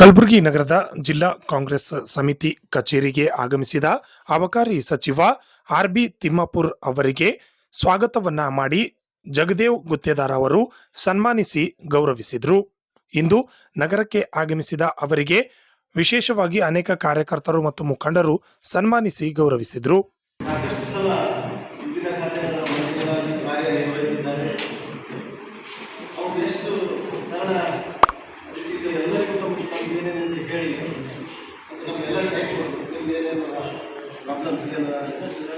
ಕಲಬುರಗಿ ನಗರದ ಜಿಲ್ಲಾ ಕಾಂಗ್ರೆಸ್ ಸಮಿತಿ ಕಚೇರಿಗೆ ಆಗಮಿಸಿದ ಅಬಕಾರಿ ಸಚಿವ ಆರ್ ಬಿ ತಿಮ್ಮಾಪುರ್ ಅವರಿಗೆ ಸ್ವಾಗತವನ್ನ ಮಾಡಿ ಜಗದೇವ್ ಗುತ್ತೇದಾರ್ ಅವರು ಸನ್ಮಾನಿಸಿ ಗೌರವಿಸಿದರು. ಇಂದು ನಗರಕ್ಕೆ ಆಗಮಿಸಿದ ಅವರಿಗೆ ವಿಶೇಷವಾಗಿ ಅನೇಕ ಕಾರ್ಯಕರ್ತರು ಮತ್ತು ಮುಖಂಡರು ಸನ್ಮಾನಿಸಿ ಗೌರವಿಸಿದರು. ಪ್ರಾಬ್ಲಮ್ಸ್ ಇದೆಯಲ್ಲ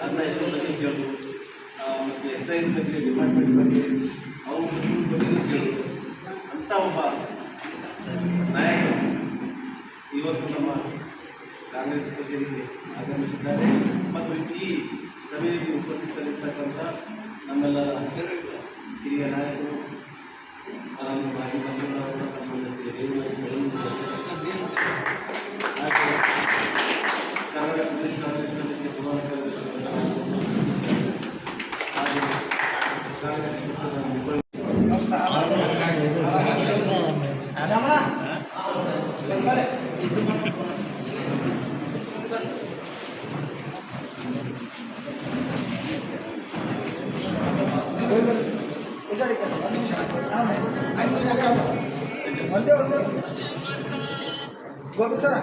ಅದನ್ನ ಎಷ್ಟೋ ಬಗ್ಗೆ ಕೇಳೋದು ಮತ್ತು ಎಕ್ಸೈಸ್ ಬಗ್ಗೆ ಡಿಪಾರ್ಟ್ಮೆಂಟ್ ಬಗ್ಗೆ, ಅವ್ರ ಬಗ್ಗೆ ಕೇಳೋದು ಅಂಥ ಒಬ್ಬ ನಾಯಕರು ಇವತ್ತು ನಮ್ಮ ಕಾಂಗ್ರೆಸ್ ಕಚೇರಿಗೆ ಆಗಮಿಸಿದ್ದಾರೆ. ಮತ್ತು ಈ ಸಭೆಯಲ್ಲಿ ಉಪಸ್ಥಿತರಿರ್ತಕ್ಕಂಥ ನಮ್ಮೆಲ್ಲ ಹಿರಿಯ ನಾಯಕರು ಮಾಜಿ ಸೇರಿ ಸನ್ಮಾನ್ಯ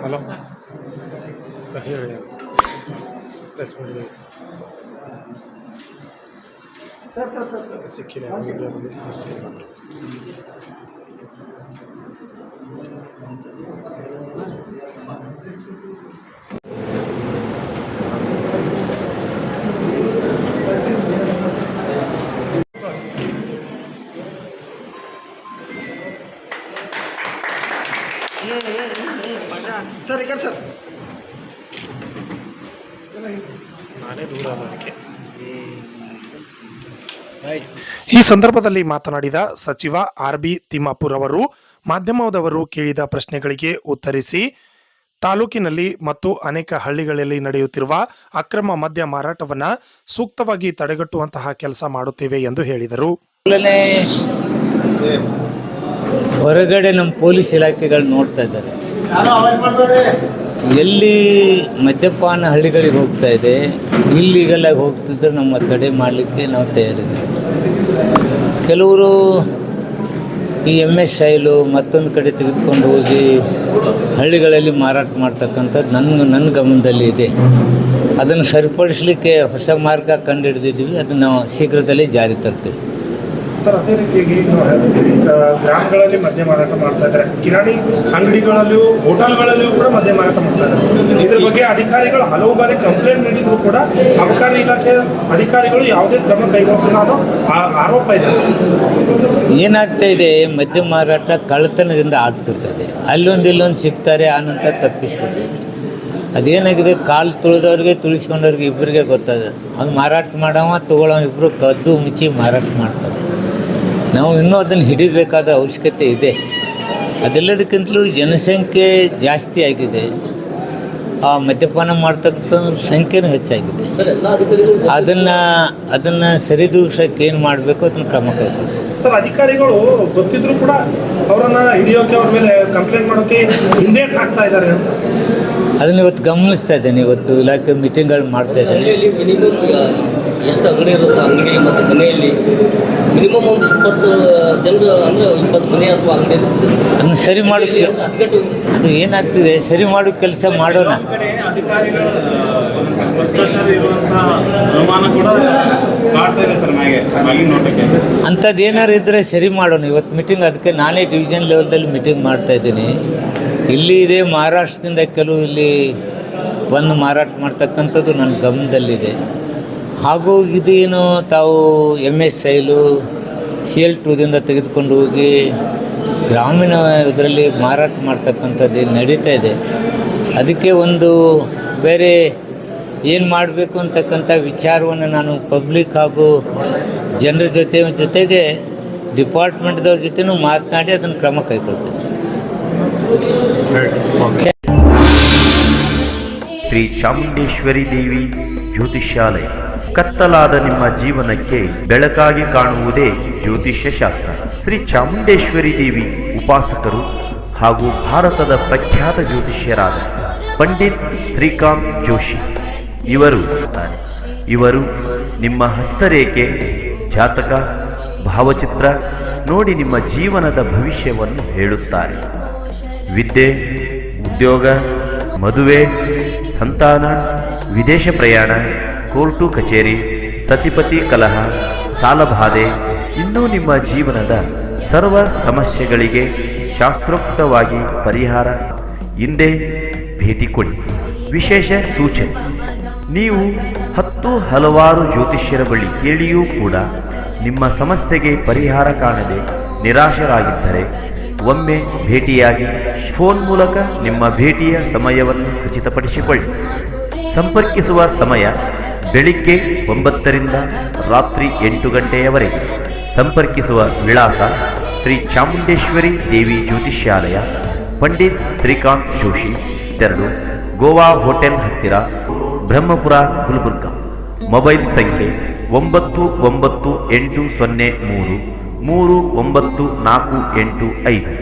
hello here we are. Let's move it. Sir sir sir sir ಸಿಕ್ಕಿದೆ ಸರ್ ಈ ಕಡೆ ಸರ್ ನಾನೇ ದೂರ ಅಲ್ಲ ಅದಕ್ಕೆ ಈ ಸಂದರ್ಭದಲ್ಲಿ ಮಾತನಾಡಿದ ಸಚಿವ ಆರ್ ಬಿ ತಿಮ್ಮಾಪುರ್ ಅವರು, ಮಾಧ್ಯಮದವರು ಕೇಳಿದ ಪ್ರಶ್ನೆಗಳಿಗೆ ಉತ್ತರಿಸಿ, ತಾಲೂಕಿನಲ್ಲಿ ಮತ್ತು ಅನೇಕ ಹಳ್ಳಿಗಳಲ್ಲಿ ನಡೆಯುತ್ತಿರುವ ಅಕ್ರಮ ಮದ್ಯ ಮಾರಾಟವನ್ನ ಸೂಕ್ತವಾಗಿ ತಡೆಗಟ್ಟುವಂತಹ ಕೆಲಸ ಮಾಡುತ್ತೇವೆ ಎಂದು ಹೇಳಿದರು. ಹೊರಗಡೆ ನಮ್ಮ ಪೊಲೀಸ್ ಇಲಾಖೆಗಳು ನೋಡ್ತಾ ಇದ್ದಾರೆ. ಎಲ್ಲಿ ಮದ್ಯಪಾನ ಹಳ್ಳಿಗಳಿಗೆ ಹೋಗ್ತಾ ಇದೆ ಇಲ್ಲಿಗಲಾಗಿ ಹೋಗ್ತಿದ್ರೆ ನಮ್ಮ ತಡೆ ಮಾಡಲಿಕ್ಕೆ ನಾವು ತಯಾರಿದ್ದೀವಿ. ಕೆಲವರು ಈ ಎಂ ಎಸ್ ಶೈಲು ಮತ್ತೊಂದು ಕಡೆ ತೆಗೆದುಕೊಂಡು ಹೋಗಿ ಹಳ್ಳಿಗಳಲ್ಲಿ ಮಾರಾಟ ಮಾಡ್ತಕ್ಕಂಥದ್ದು ನನ್ನ ನನ್ನ ಗಮನದಲ್ಲಿ ಇದೆ. ಅದನ್ನು ಸರಿಪಡಿಸಲಿಕ್ಕೆ ಹೊಸ ಮಾರ್ಗ ಕಂಡುಹಿಡಿದಿದ್ದೀವಿ ಅದನ್ನು ನಾವು ಶೀಘ್ರದಲ್ಲೇ ಜಾರಿ ತರ್ತೀವಿ. ಸರ್, ಅದೇ ರೀತಿಯಾಗಿ ಗ್ರಾಮಗಳಲ್ಲಿ ಮದ್ಯ ಮಾರಾಟ ಮಾಡ್ತಾ ಇದ್ದಾರೆ. ಕಿರಾಣಿ ಅಂಗಡಿಗಳಲ್ಲಿಯೂ ಹೋಟೆಲ್ಗಳಲ್ಲಿಯೂ ಕೂಡ ಮದ್ಯ ಮಾರಾಟ ಮಾಡ್ತಾ ಇದ್ದಾರೆ. ಇದ್ರ ಬಗ್ಗೆ ಅಧಿಕಾರಿಗಳು ಹಲವು ಬಾರಿ ಕಂಪ್ಲೇಂಟ್ ನೀಡಿದ್ರು ಕೂಡ ಅಬಕಾರಿ ಇಲಾಖೆ ಅಧಿಕಾರಿಗಳು ಯಾವುದೇ ಕ್ರಮ ಕೈಗೊಂಡಿಲ್ಲ ಅನ್ನೋ ಆರೋಪ ಇದೆ ಸರ್. ಏನಾಗ್ತಾ ಇದೆ? ಮದ್ಯ ಮಾರಾಟ ಕಳ್ಳತನದಿಂದ ಆಗ್ತಿರ್ತದೆ ಅಲ್ಲೊಂದು ಇಲ್ಲೊಂದು ಸಿಗ್ತಾರೆ, ಆನಂತರ ತಪ್ಪಿಸ್ಕೊತಾರೆ ಅದೇನಾಗಿದೆ? ಕಾಲು ತುಳಿದವ್ರಿಗೆ, ತುಳಿಸ್ಕೊಂಡವ್ರಿಗೆ ಇಬ್ಬರಿಗೆ ಗೊತ್ತದೆ. ಅವ್ನು ಮಾರಾಟ ಮಾಡೋವ ತೊಗೊಳವ ಇಬ್ಬರು ಕದ್ದು ಮುಚ್ಚಿ ಮಾರಾಟ ಮಾಡ್ತಾರೆ. ನಾವು ಇನ್ನೂ ಅದನ್ನು ಹಿಡಿಬೇಕಾದ ಅವಶ್ಯಕತೆ ಇದೆ. ಅದೆಲ್ಲದಕ್ಕಿಂತಲೂ ಜನಸಂಖ್ಯೆ ಜಾಸ್ತಿ ಆಗಿದೆ. ಆ ಮದ್ಯಪಾನ ಮಾಡ್ತಕ್ಕಂಥ ಸಂಖ್ಯೆನೂ ಹೆಚ್ಚಾಗಿದೆ. ಅದನ್ನು ಅದನ್ನು ಸರಿದೂಗಿಸೋಕೆ ಏನು ಮಾಡಬೇಕು ಅದನ್ನು ಕ್ರಮ ಕೈಗೊಂಡು ಸರ್ ಅಧಿಕಾರಿಗಳು ಗೊತ್ತಿದ್ರು ಕೂಡ ಅವರನ್ನ ಹಿಡಿಯೋಕೆ ಅವ್ರ ಮೇಲೆ ಕಂಪ್ಲೇಂಟ್ ಮಾಡೋಕೆ ಹಿಂದೇಟ್ ಹಾಕ್ತಾ ಇದ್ದಾರೆ ಅಂತ. ಅದನ್ನ ಇವತ್ತು ಗಮನಿಸ್ತಾ ಇದ್ದೇನೆ. ಇವತ್ತು ಇಲಾಖೆ ಮೀಟಿಂಗ್ಗಳು ಮಾಡ್ತಾ ಇದ್ದೇನೆ. ಎಷ್ಟು ಅಂಗಡಿ ಇರುತ್ತೆ ಅಂಗಡಿ ಮತ್ತು ಮನೆಯಲ್ಲಿ? ಮಿನಿಮಮ್ ಒಂದು ಇಪ್ಪತ್ತು ಜನರು ಅಂದರೆ ಇಪ್ಪತ್ತು ಮನೆ ಅಥವಾ ಅಂಗಡಿಯಲ್ಲಿ ಸಿಗುತ್ತೆ. ಅದನ್ನು ಸರಿ ಮಾಡೋಕ್ಕೆ ಅದು ಏನಾಗ್ತಿದೆ? ಸರಿ ಮಾಡೋ ಕೆಲಸ ಮಾಡೋಣ. ಅಂಥದ್ದು ಏನಾರು ಇದ್ದರೆ ಸರಿ ಮಾಡೋಣ. ಇವತ್ತು ಮೀಟಿಂಗ್ ಅದಕ್ಕೆ ನಾನೇ ಡಿವಿಷನ್ ಲೆವೆಲ್ದಲ್ಲಿ ಮೀಟಿಂಗ್ ಮಾಡ್ತಾ ಇದ್ದೀನಿ. ಇಲ್ಲಿ ಇದೆ ಮಹಾರಾಷ್ಟ್ರದಿಂದ ಕೆಲವು ಇಲ್ಲಿ ಬಂದು ಮಾರಾಟ ಮಾಡ್ತಕ್ಕಂಥದ್ದು ನನ್ನ ಗಮನದಲ್ಲಿದೆ. ಹಾಗೂ ಇದೇನು ತಾವು ಎಂ ಎಸ್ ಸೈಲು ಸಿ ಎಲ್ ಟೂದಿಂದ ತೆಗೆದುಕೊಂಡು ಹೋಗಿ ಗ್ರಾಮೀಣ ಇದರಲ್ಲಿ ಮಾರಾಟ ಮಾಡ್ತಕ್ಕಂಥದ್ದು ನಡೀತಾ ಇದೆ. ಅದಕ್ಕೆ ಒಂದು ಬೇರೆ ಏನು ಮಾಡಬೇಕು ಅಂತಕ್ಕಂಥ ವಿಚಾರವನ್ನು ನಾನು ಪಬ್ಲಿಕ್ ಹಾಗೂ ಜನರ ಜೊತೆ ಜೊತೆಗೆ ಡಿಪಾರ್ಟ್ಮೆಂಟ್ದವ್ರ ಜೊತೆನೂ ಮಾತನಾಡಿ ಅದನ್ನು ಕ್ರಮ ಕೈಗೊಳ್ತೇನೆ. ಶ್ರೀ ಚಾಮುಂಡೇಶ್ವರಿ ದೇವಿ ಜ್ಯೋತಿಷ್ಯಾಲಯ. ಕತ್ತಲಾದ ನಿಮ್ಮ ಜೀವನಕ್ಕೆ ಬೆಳಕಾಗಿ ಕಾಣುವುದೇ ಜ್ಯೋತಿಷ್ಯ ಶಾಸ್ತ್ರ ಶ್ರೀ ಚಾಮುಂಡೇಶ್ವರಿ ದೇವಿ ಉಪಾಸಕರು ಹಾಗೂ ಭಾರತದ ಪ್ರಖ್ಯಾತ ಜ್ಯೋತಿಷ್ಯರಾದ ಪಂಡಿತ್ ಶ್ರೀಕಾಂತ್ ಜೋಶಿ ಇವರು. ಇವರು ನಿಮ್ಮ ಹಸ್ತರೇಖೆ, ಜಾತಕ, ಭಾವಚಿತ್ರ ನೋಡಿ ನಿಮ್ಮ ಜೀವನದ ಭವಿಷ್ಯವನ್ನು ಹೇಳುತ್ತಾರೆ ವಿದ್ಯೆ, ಉದ್ಯೋಗ, ಮದುವೆ, ಸಂತಾನ, ವಿದೇಶ ಪ್ರಯಾಣ ಕೋರ್ಟು ಕಚೇರಿ, ಸತಿಪತಿ ಕಲಹ, ಸಾಲಬಾಧೆ, ಇನ್ನೂ ನಿಮ್ಮ ಜೀವನದ ಸರ್ವ ಸಮಸ್ಯೆಗಳಿಗೆ ಶಾಸ್ತ್ರೋಕ್ತವಾಗಿ ಪರಿಹಾರ. ಹಿಂದೆ ಭೇಟಿ ಕೊಡಿ. ವಿಶೇಷ ಸೂಚನೆ. ನೀವು ಹತ್ತು ಹಲವಾರು ಜ್ಯೋತಿಷ್ಯರ ಬಳಿ ಕೇಳಿಯೂ ಕೂಡ ನಿಮ್ಮ ಸಮಸ್ಯೆಗೆ ಪರಿಹಾರ ಕಾಣದೆ ನಿರಾಶರಾಗಿದ್ದರೆ ಒಮ್ಮೆ ಭೇಟಿಯಾಗಿ ಫೋನ್ ಮೂಲಕ ನಿಮ್ಮ ಭೇಟಿಯ ಸಮಯವನ್ನು ಖಚಿತಪಡಿಸಿಕೊಳ್ಳಿ. ಸಂಪರ್ಕಿಸುವ ಸಮಯ ಬೆಳಿಗ್ಗೆ ಒಂಬತ್ತರಿಂದ ರಾತ್ರಿ ಎಂಟು ಗಂಟೆಯವರೆಗೆ ಸಂಪರ್ಕಿಸುವ ವಿಳಾಸ ಶ್ರೀ ಚಾಮುಂಡೇಶ್ವರಿ ದೇವಿ ಜ್ಯೋತಿಷ್ಯಾಲಯ, ಪಂಡಿತ್ ಶ್ರೀಕಾಂತ್ ಜೋಶಿ ತೆರಳು ಗೋವಾ ಹೋಟೆಲ್ ಹತ್ತಿರ, ಬ್ರಹ್ಮಪುರ ಗುಲ್ಬರ್ಗ. ಮೊಬೈಲ್ ಸಂಖ್ಯೆ ಒಂಬತ್ತು ಒಂಬತ್ತು ಎಂಟು ಸೊನ್ನೆ ಮೂರು ಮೂರು ಒಂಬತ್ತು ನಾಲ್ಕು ಎಂಟು ಐದು.